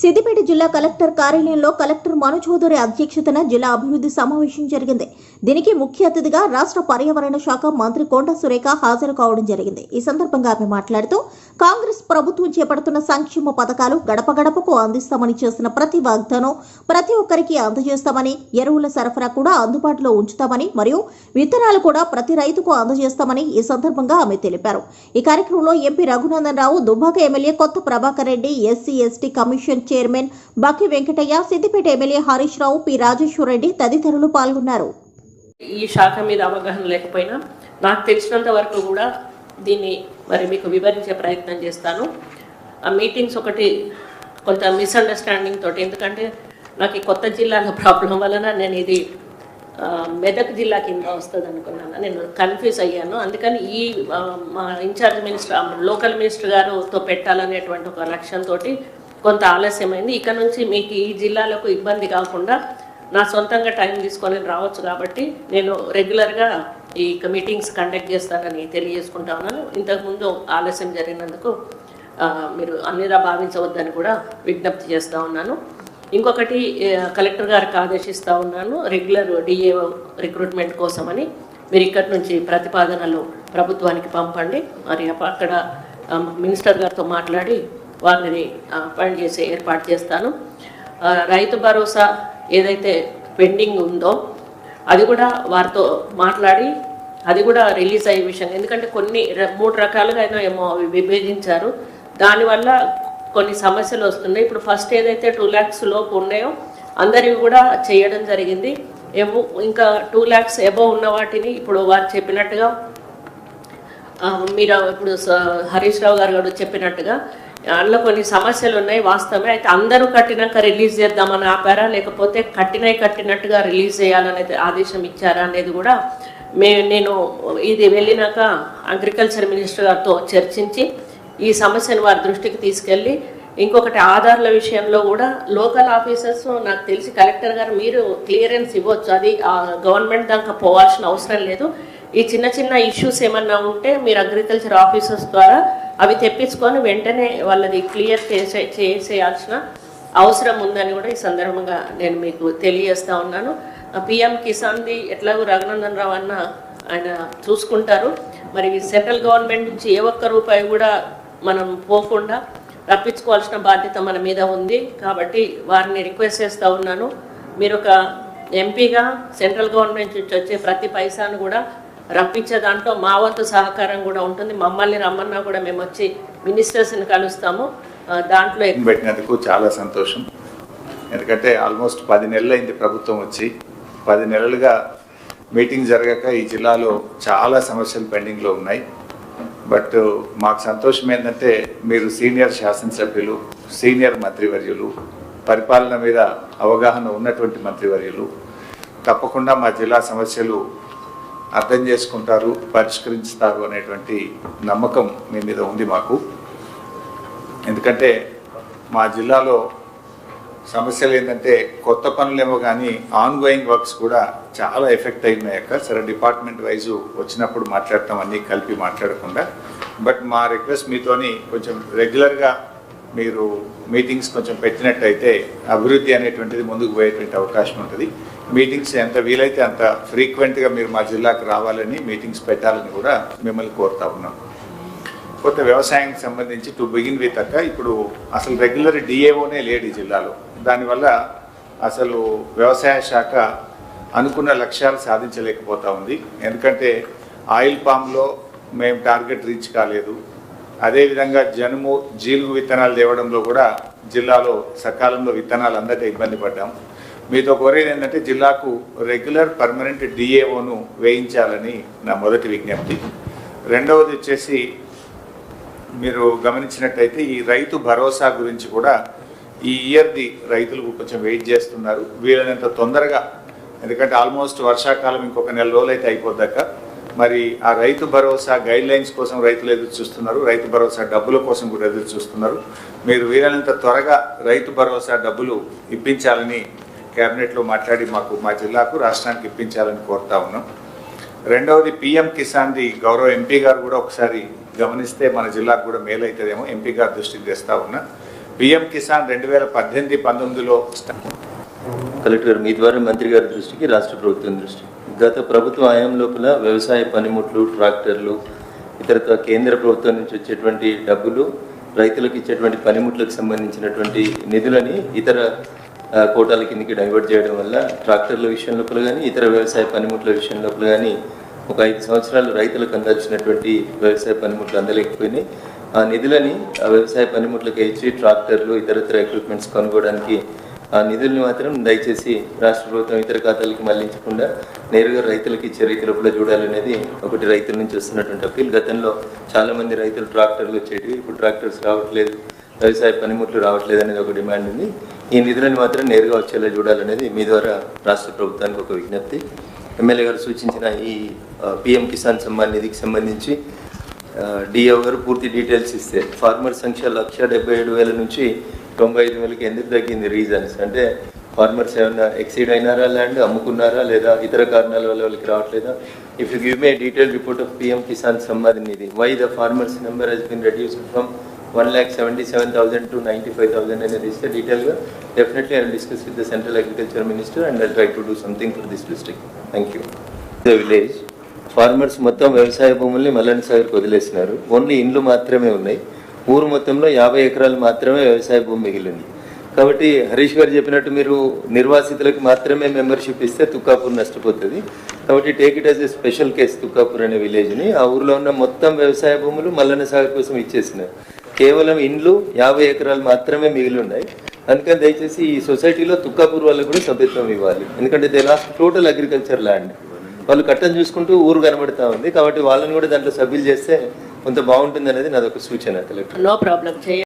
సిద్దిపేట జిల్లా కలెక్టర్ కార్యాలయంలో కలెక్టర్ మను చౌదరి అధ్యక్షతన జిల్లా అభివృద్ధి సమావేశం జరిగింది. దీనికి ముఖ్య అతిథిగా రాష్ట్ర పర్యావరణ శాఖ మంత్రి కొండ సురేఖ హాజరు కావడం జరిగింది. ఈ సందర్భంగా ఆమె మాట్లాడుతూ కాంగ్రెస్ ప్రభుత్వం చేపడుతున్న సంక్షేమ పథకాలు గడప గడపకు అందిస్తామని చేసిన ప్రతి వాగ్దానం ప్రతి ఒక్కరికి అందజేస్తామని ఎరువుల సరఫరా కూడా అందుబాటులో ఉంచుతామని మరియు విత్తనాలు కూడా ప్రతి రైతుకు అందజేస్తామని ఈ సందర్భంగా ఆమె తెలిపారు. ఈ కార్యక్రమంలో MP Raghunandan Rao Dubbaka MLA Kotha Prabhakar Reddy SC ST commission chairman Bakki Venkataiah Siddipet MLA Harish Rao P Rajeshwar Reddy తదితరులు పాల్గొన్నారు. ఈ శాఖ మీద అవగాహన లేకపోయినా నాకు తెలిసినంత వరకు కూడా దీన్ని మరి మీకు వివరించే ప్రయత్నం చేస్తాను. ఆ మీటింగ్స్ ఒకటి కొంత మిస్అండర్స్టాండింగ్ తోటి ఎందుకంటే నాకు ఈ కొత్త జిల్లాల ప్రాబ్లం వలన నేను ఇది మెదక్ జిల్లా కింద వస్తుంది అనుకున్నాను నేను కన్ఫ్యూజ్ అయ్యాను. అందుకని ఈ మా in charge minister local minister గారుతో పెట్టాలనేటువంటి ఒక లక్ష్యంతో కొంత ఆలస్యమైంది. ఇక నుంచి మీకు ఈ జిల్లాలకు ఇబ్బంది కాకుండా నా సొంతంగా టైం తీసుకొని రావచ్చు కాబట్టి నేను రెగ్యులర్గా ఈ మీటింగ్స్ కండక్ట్ చేస్తానని తెలియజేసుకుంటా ఉన్నాను ఇంతకుముందు ఆలస్యం జరిగినందుకు మీరు అన్నిరా భావించవద్దని కూడా విజ్ఞప్తి చేస్తూ ఉన్నాను. ఇంకొకటి కలెక్టర్ గారికి ఆదేశిస్తూ ఉన్నాను రెగ్యులర్ డిఏ రిక్రూట్మెంట్ కోసమని మీరు ఇక్కడి నుంచి ప్రతిపాదనలు ప్రభుత్వానికి పంపండి. మరి అక్కడ మినిస్టర్ గారితో మాట్లాడి వారిని అపాయింట్ చేసి ఏర్పాటు చేస్తాను. రైతు భరోసా ఏదైతే పెండింగ్ ఉందో అది కూడా వారితో మాట్లాడి అది కూడా రిలీజ్ అయ్యే విషయం. ఎందుకంటే కొన్ని మూడు రకాలుగా అయినా ఏమో విభేదించారు. దానివల్ల కొన్ని సమస్యలు వస్తున్నాయి. ఇప్పుడు ఫస్ట్ ఏదైతే టూ ల్యాక్స్ లోపు ఉన్నాయో అందరివి కూడా చేయడం జరిగింది. ఏమో ఇంకా టూ ల్యాక్స్ ఎబో ఉన్న వాటిని ఇప్పుడు వారు చెప్పినట్టుగా మీరు ఇప్పుడు స- హరీష్ రావు గారు కూడా చెప్పినట్టుగా అందులో కొన్ని సమస్యలు ఉన్నాయి వాస్తవమే. అయితే అందరూ కట్టినాక రిలీజ్ చేద్దామని ఆపారా? లేకపోతే కట్టినవి కట్టినట్టుగా రిలీజ్ చేయాలనేది ఆదేశం ఇచ్చారా అనేది కూడా మే నేను ఇది వెళ్ళినాక అగ్రికల్చర్ మినిస్టర్ గారితో చర్చించి ఈ సమస్యను వారి దృష్టికి తీసుకెళ్ళి ఇంకొకటి ఆధార్ల విషయంలో కూడా లోకల్ ఆఫీసర్స్ నాకు తెలిసి కలెక్టర్ గారు మీరు క్లియరెన్స్ ఇవ్వచ్చు. అది గవర్నమెంట్ దాకా పోవాల్సిన అవసరం లేదు. ఈ చిన్న చిన్న ఇష్యూస్ ఏమన్నా ఉంటే మీరు అగ్రికల్చర్ ఆఫీసర్స్ ద్వారా అవి తెప్పించుకొని వెంటనే వాళ్ళది క్లియర్ చేసే చేసేయాల్సిన అవసరం ఉందని కూడా ఈ సందర్భంగా నేను మీకు తెలియజేస్తా ఉన్నాను. పిఎం కిసాన్ది ఎట్లాగో రఘునందన్ రావు అన్న ఆయన చూసుకుంటారు. మరి సెంట్రల్ గవర్నమెంట్ నుంచి ఏ ఒక్క రూపాయి కూడా మనం పోకుండా రప్పించుకోవాల్సిన బాధ్యత మన మీద ఉంది. కాబట్టి వారిని రిక్వెస్ట్ చేస్తూ ఉన్నాను. మీరు ఒక ఎంపీగా సెంట్రల్ గవర్నమెంట్ నుంచి వచ్చే ప్రతి పైసాను కూడా రప్పించే దాంట్లో మా వంతు సహకారం కూడా ఉంటుంది. మమ్మల్ని రమ్మన్నా కూడా మేము వచ్చి మినిస్టర్స్ని కలుస్తాము. దాంట్లో పెట్టినందుకు చాలా సంతోషం. ఎందుకంటే ఆల్మోస్ట్ పది నెలలు అయింది ప్రభుత్వం వచ్చి. పది నెలలుగా మీటింగ్ జరగక ఈ జిల్లాలో చాలా సమస్యలు పెండింగ్లో ఉన్నాయి. బట్ మాకు సంతోషం ఏంటంటే మీరు సీనియర్ శాసనసభ్యులు సీనియర్ మంత్రివర్యులు పరిపాలన మీద అవగాహన ఉన్నటువంటి మంత్రివర్యులు తప్పకుండా మా జిల్లా సమస్యలు అర్థం చేసుకుంటారు పరిష్కరించుతారు అనేటువంటి నమ్మకం మీ మీద ఉంది మాకు. ఎందుకంటే మా జిల్లాలో సమస్యలు ఏంటంటే కొత్త పనులేమో కానీ ఆన్ గోయింగ్ వర్క్స్ కూడా చాలా ఎఫెక్ట్ అయినాయి అక్క. సరే డిపార్ట్మెంట్ వైజ్ వచ్చినప్పుడు మాట్లాడతాం అన్నీ కలిపి మాట్లాడకుండా. బట్ మా రిక్వెస్ట్ మీతోని కొంచెం రెగ్యులర్గా మీరు మీటింగ్స్ కొంచెం పెట్టినట్టయితే అభివృద్ధి అనేటువంటిది ముందుకు పోయేటువంటి అవకాశం ఉంటుంది. మీటింగ్స్ ఎంత వీలైతే అంత ఫ్రీక్వెంట్గా మీరు మా జిల్లాకు రావాలని మీటింగ్స్ పెట్టాలని కూడా మిమ్మల్ని కోరుతా ఉన్నాం. కొత్త వ్యవసాయానికి సంబంధించి టు బిగిన్ విత్ అక్క ఇప్పుడు అసలు రెగ్యులర్ డిఏఓనే లేడు ఈ జిల్లాలో. దానివల్ల అసలు వ్యవసాయ శాఖ అనుకున్న లక్ష్యాలు సాధించలేకపోతా ఉంది. ఎందుకంటే ఆయిల్ పామ్లో మేము టార్గెట్ రీచ్ కాలేదు. అదేవిధంగా జనుము జీలుగు విత్తనాలు తేవడంలో కూడా జిల్లాలో సకాలంలో విత్తనాలు అందక ఇబ్బంది పడ్డాం. మీతో కోరేది ఏంటంటే జిల్లాకు రెగ్యులర్ పర్మనెంట్ డిఏఓను వేయించాలని నా మొదటి విజ్ఞప్తి. రెండవది వచ్చేసి మీరు గమనించినట్టయితే ఈ రైతు భరోసా గురించి కూడా ఈ ఇయర్ది రైతులు కొంచెం వెయిట్ చేస్తున్నారు. వీలైనంత తొందరగా ఎందుకంటే ఆల్మోస్ట్ వర్షాకాలం ఇంకొక నెల రోజులు అయితే అయిపోద్దాక మరి ఆ రైతు భరోసా గైడ్ లైన్స్ కోసం రైతులు ఎదురు చూస్తున్నారు. రైతు భరోసా డబ్బుల కోసం కూడా ఎదురు చూస్తున్నారు. మీరు వీలైనంత త్వరగా రైతు భరోసా డబ్బులు ఇప్పించాలని క్యాబినెట్లో మాట్లాడి మాకు మా జిల్లాకు రాష్ట్రానికి ఇప్పించాలని కోరుతా ఉన్నాం. రెండవది పిఎం కిసాన్ది గౌరవ ఎంపీ గారు కూడా ఒకసారి గమనిస్తే మన జిల్లాకు కూడా మేలు అవుతుందేమో ఎంపీ గారు దృష్టికి తెస్తా ఉన్నా. పిఎం కిసాన్ రెండు వేల పద్దెనిమిది పంతొమ్మిదిలో కలెక్టర్ గారు మీ ద్వారా మంత్రి గారి దృష్టికి రాష్ట్ర ప్రభుత్వం దృష్టి గత ప్రభుత్వ ఆయం లోపల వ్యవసాయ పనిముట్లు ట్రాక్టర్లు ఇతరత్వ కేంద్ర ప్రభుత్వం నుంచి వచ్చేటువంటి డబ్బులు రైతులకు ఇచ్చేటువంటి పనిముట్లకు సంబంధించినటువంటి నిధులని ఇతర కోటాల కిందకి డైవర్ట్ చేయడం వల్ల ట్రాక్టర్ల విషయం లోపల కానీ ఇతర వ్యవసాయ పనిముట్ల విషయం లోపల కానీ ఒక ఐదు సంవత్సరాలు రైతులకు అందాల్సినటువంటి వ్యవసాయ పనిముట్లు అందలేకపోయినాయి. ఆ నిధులని ఆ వ్యవసాయ పనిముట్లకు ఇచ్చి ట్రాక్టర్లు ఇతరత్ర ఎక్విప్మెంట్స్ కొనుక్కోవడానికి ఆ నిధుల్ని మాత్రం దయచేసి రాష్ట్ర ప్రభుత్వం ఇతర ఖాతాలకి మళ్ళించకుండా నేరుగా రైతులకు ఇచ్చే రీతి లోపల చూడాలనేది ఒకటి రైతుల నుంచి వస్తున్నటువంటి అప్పీల్. గతంలో చాలామంది రైతులు ట్రాక్టర్లు వచ్చేటివి ఇప్పుడు ట్రాక్టర్స్ రావట్లేదు. వ్యవసాయ పనిముట్లు రావట్లేదు అనేది ఒక డిమాండ్ ఉంది. ఈ నిధులను మాత్రం నేరుగా వచ్చేలా చూడాలనేది మీ ద్వారా రాష్ట్ర ప్రభుత్వానికి ఒక విజ్ఞప్తి. ఎమ్మెల్యే గారు సూచించిన ఈ పిఎం కిసాన్ సమ్మాన్ నిధికి సంబంధించి డిఓ గారు పూర్తి డీటెయిల్స్ ఇస్తే ఫార్మర్ సంఖ్య లక్ష డెబ్బై ఏడు వేల నుంచి తొంభై ఐదు వేలకి ఎందుకు తగ్గింది రీజన్స్? అంటే ఫార్మర్స్ ఏమైనా ఎక్సీడ్ అయినారా ల్యాండ్ అమ్ముకున్నారా లేదా ఇతర కారణాల వల్ల వాళ్ళకి రావట్లేదా? If you give me detail report of PM Kisan Samman Nidhi why the farmers number has been reduced from one lakh seventy seven thousand to ninety five thousand అనేది ఇస్తే డీటెయిల్గా definitely I discuss with the central agriculture minister and I try to do something for this district thank you the village farmers మొత్తం వ్యవసాయ భూముల్ని Mallanna సాగర్కి వదిలేసినారు. Only ఇండ్లు మాత్రమే ఉన్నాయి. ఊరు మొత్తంలో యాభై ఎకరాలు మాత్రమే వ్యవసాయ భూమి మిగిలింది. కాబట్టి హరీష్ గారు చెప్పినట్టు మీరు నిర్వాసితులకు మాత్రమే మెంబర్షిప్ ఇస్తే తుక్కాపూర్ నష్టపోతుంది. కాబట్టి take it as a special case Tukkapur అనే విలేజ్ని ఆ ఊర్లో ఉన్న మొత్తం వ్యవసాయ భూములు మల్లన్న సాగర్ కోసం ఇచ్చేసినారు. కేవలం ఇండ్లు యాభై ఎకరాలు మాత్రమే మిగిలి ఉన్నాయి అందుకని దయచేసి ఈ సొసైటీలో తుక్కాపూర్ వాళ్ళకు కూడా సభ్యత్వం ఇవ్వాలి. ఎందుకంటే they lost total agriculture land. వాళ్ళు కట్టం చూసుకుంటూ ఊరు కనబడతా ఉంది. కాబట్టి వాళ్ళని కూడా దాంట్లో సభ్యులు చేస్తే కొంత బాగుంటుంది అనేది నాదొక సూచన కలెక్టర్. No problem.